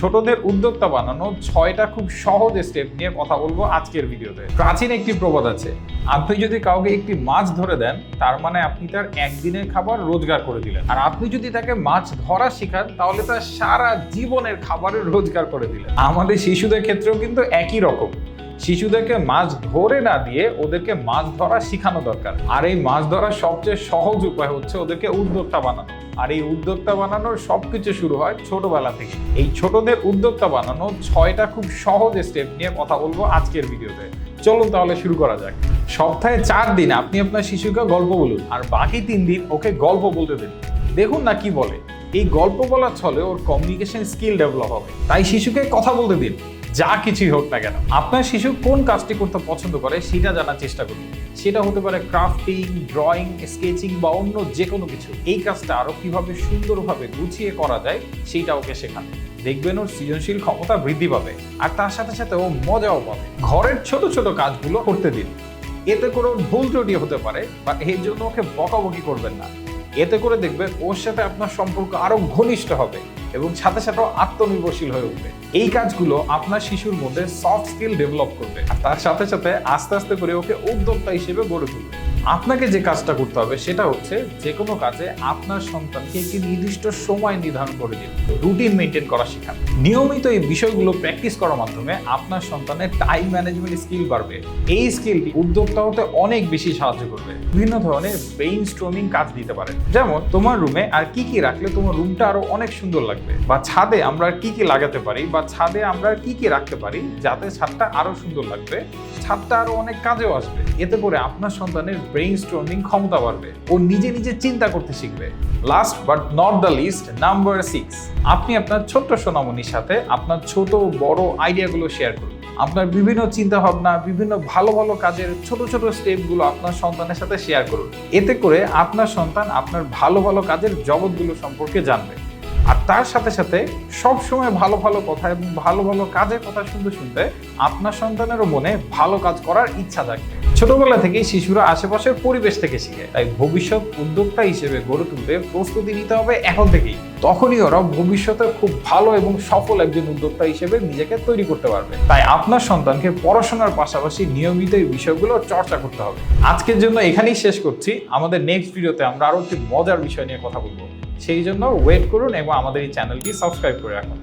ছোটদের উদ্যোক্তা বানানো ছয়টা খুব সহজ স্টেপ নিয়ে কথা বলব আজকের ভিডিওতে। প্রাচীন একটি প্রবাদ আছে আপনি যদি কাউকে একটি মাছ ধরে দেন, তার মানে আপনি তার একদিনের খাবার রোজগার করে দিলেন। আর আপনি যদি তাকে মাছ ধরা শেখান, তাহলে তার সারা জীবনের খাবারের রোজগার করে দিলেন। আমাদের শিশুদের ক্ষেত্রেও কিন্তু একই রকম। শিশুদেরকে মাছ ধরে না দিয়ে ওদেরকে মাছ ধরা শেখানো দরকার। আর এই মাছ ধরার সবচেয়ে সহজ উপায় হচ্ছে ওদেরকে উদ্যোক্তা বানানো। আর এই উদ্যোক্তা বানানোর সবকিছু শুরু হয় ছোটবেলা থেকে এই ছোটদের উদ্যোক্তা বানানো ছয়টা খুব সহজ স্টেপ নিয়ে কথা বলব আজকের ভিডিওতে। চলুন তাহলে শুরু করা যাক। সপ্তাহে চার দিন আপনি আপনার শিশুকে গল্প বলুন, আর বাকি তিন দিন ওকে গল্প বলতে দিন। দেখুন না কি বলে। এই গল্প বলার ছলে ওর কমিউনিকেশন স্কিল ডেভেলপ হবে। তাই শিশুকে কথা বলতে দিন। যা কিছুই হোক না কেন, আপনার শিশু কোন কাজটি করতে পছন্দ করে সেটা জানার চেষ্টা করুন। সেটা হতে পারে ক্রাফটিং ড্রয়িং স্কেচিং বা অন্য যে কোনো কিছু। এই কাজটা আরও কীভাবে সুন্দরভাবে গুছিয়ে করা যায় সেইটা ওকে শেখান। দেখবেন ওর সৃজনশীল ক্ষমতা বৃদ্ধি পাবে আর তার সাথে সাথে ও মজাও পাবে। ঘরের ছোট ছোট কাজগুলো করতে দিন। এতে ওর ভুল ত্রুটি হতে পারে বা এর জন্য ওকে বকাবকি করবেন না। এতে করে দেখবে ওর সাথে আপনার সম্পর্ক আরও ঘনিষ্ঠ হবে এবং সাথে সাথে আত্মনির্ভরশীল হয়ে উঠবে। এই কাজগুলো আপনার শিশুর মধ্যে সফট স্কিল ডেভেলপ করবে। আর তার সাথে সাথে আস্তে আস্তে করে ওকে উদ্যোক্তা হিসেবে গড়ে তুলবে। আপনাকে যে কাজটা করতে হবে সেটা হচ্ছে যে কোনো কাজে আপনার সন্তানকে একটি নির্দিষ্ট সময় নির্ধারণ করে দিন রুটিন মেনটেন করা শেখান। নিয়মিত এই বিষয়গুলো প্র্যাকটিস করার মাধ্যমে আপনার সন্তানের টাইম ম্যানেজমেন্ট স্কিল বাড়বে। এই স্কিলটি উদ্যোক্তা হতে অনেক বেশি সাহায্য করবে। বিভিন্ন ধরনের ব্রেইন স্ট্রমিং কাজ দিতে পারে। যেমন, তোমার রুমে আর কি কি রাখলে তোমার রুমটা আরও অনেক সুন্দর লাগবে? বা ছাদে আমরা কি কি লাগাতে পারি? বা ছাদে আমরা কি কি রাখতে পারি? যাতে ছাদটা আরও সুন্দর লাগবে? ছাদটা আরও অনেক কাজেও আসবে। এতে করে আপনার সন্তানের ব্রেইন স্ট্রমিং ক্ষমতা বাড়বে। ও নিজে নিজে চিন্তা করতে শিখবে। Last but not the least number six আপনি আপনার ছোট্ট সোনামণির সাথে আপনার ছোট, বড় আইডিয়াগুলো শেয়ার করুন। আপনার বিভিন্ন চিন্তা ভাবনা বিভিন্ন ভালো ভালো কাজের ছোট ছোট স্টেপগুলো আপনার সন্তানের সাথে শেয়ার করুন। এতে করে আপনার সন্তান আপনার ভালো ভালো কাজের জগৎগুলো সম্পর্কে জানবে। আর তার সাথে সাথে সব সময় ভালো ভালো কথা এবং ভালো ভালো কাজের কথা শুনতে শুনতে আপনার সন্তানেরও মনে ভালো কাজ করার ইচ্ছা থাকবে ছোটবেলা থেকেই শিশুরা আশেপাশের পরিবেশ থেকে শিখে, তাই ভবিষ্যৎ উদ্যোক্তা হিসেবে গড়ে তুলতে প্রস্তুতি নিতে হবে এখন থেকেই। তখনই ওরা ভবিষ্যতে খুব ভালো এবং সফল একজন উদ্যোক্তা হিসেবে নিজেকে তৈরি করতে পারবে। তাই আপনার সন্তানকে পড়াশোনার পাশাপাশি নিয়মিত এই বিষয়গুলো চর্চা করতে হবে। আজকের জন্য এখানেই শেষ করছি। আমাদের নেক্সট ভিডিওতে আমরা আরও একটি মজার বিষয় নিয়ে কথা বলব। সেই জন্য ওয়েট করুন এবং আমাদের এই চ্যানেলটি সাবস্ক্রাইব করে রাখুন।